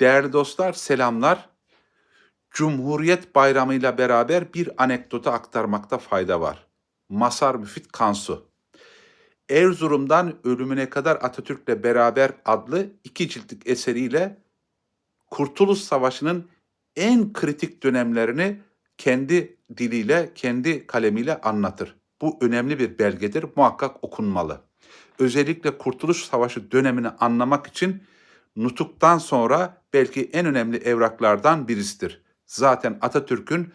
Değerli dostlar selamlar. Cumhuriyet Bayramı'yla beraber bir anekdotu aktarmakta fayda var. Masar Müfit Kansu. Erzurum'dan ölümüne kadar Atatürk'le beraber adlı iki ciltlik eseriyle Kurtuluş Savaşı'nın en kritik dönemlerini kendi diliyle, kendi kalemiyle anlatır. Bu önemli bir belgedir, muhakkak okunmalı. Özellikle Kurtuluş Savaşı dönemini anlamak için Nutuk'tan sonra belki en önemli evraklardan birisidir. Zaten Atatürk'ün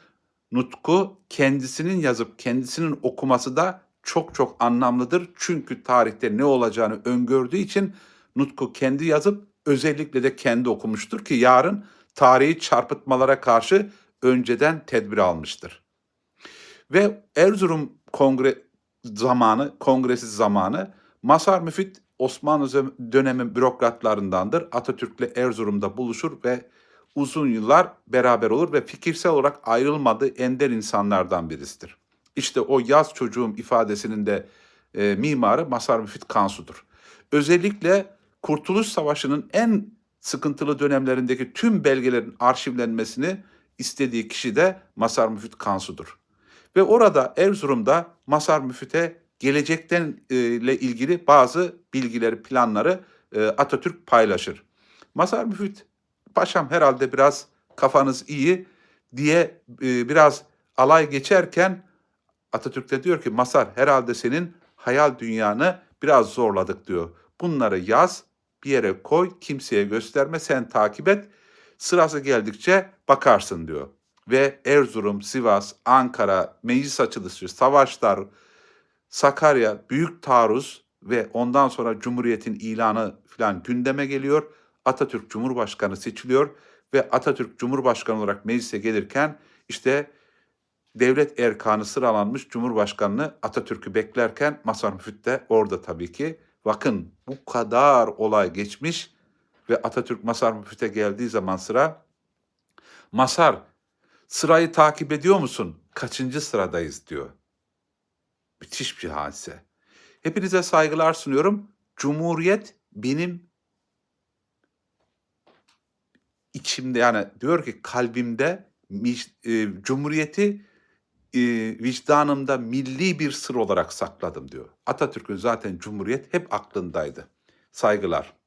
Nutku kendisinin yazıp kendisinin okuması da çok çok anlamlıdır. Çünkü tarihte ne olacağını öngördüğü için Nutku kendi yazıp özellikle de kendi okumuştur ki yarın tarihi çarpıtmalara karşı önceden tedbir almıştır. Ve Erzurum Kongre zamanı, kongresi zamanı Masar Müfit Osmanlı dönemi bürokratlarındandır. Atatürk'le Erzurum'da buluşur ve uzun yıllar beraber olur ve fikirsel olarak ayrılmadığı ender insanlardan birisidir. İşte o yaz çocuğum ifadesinin de e, mimarı Masar Müfit Kansu'dur. Özellikle Kurtuluş Savaşı'nın en sıkıntılı dönemlerindeki tüm belgelerin arşivlenmesini istediği kişi de Masar Müfit Kansu'dur. Ve orada Erzurum'da Masar Müfit'e gelecekten e, ile ilgili bazı bilgileri, planları e, Atatürk paylaşır. Masar Müfit, paşam herhalde biraz kafanız iyi diye e, biraz alay geçerken Atatürk de diyor ki Masar herhalde senin hayal dünyanı biraz zorladık diyor. Bunları yaz, bir yere koy, kimseye gösterme, sen takip et. Sırası geldikçe bakarsın diyor. Ve Erzurum, Sivas, Ankara, meclis açılışı, savaşlar, Sakarya, büyük taarruz ve ondan sonra Cumhuriyet'in ilanı filan gündeme geliyor. Atatürk Cumhurbaşkanı seçiliyor ve Atatürk Cumhurbaşkanı olarak meclise gelirken işte devlet erkanı sıralanmış Cumhurbaşkanlığı Atatürk'ü beklerken Masar Müfit de orada tabii ki. Bakın bu kadar olay geçmiş ve Atatürk Masar Müfit'e geldiği zaman sıra Masar sırayı takip ediyor musun? Kaçıncı sıradayız diyor. Müthiş bir hadise. Hepinize saygılar sunuyorum. Cumhuriyet benim içimde yani diyor ki kalbimde e, Cumhuriyeti e, vicdanımda milli bir sır olarak sakladım diyor. Atatürk'ün zaten Cumhuriyet hep aklındaydı. Saygılar.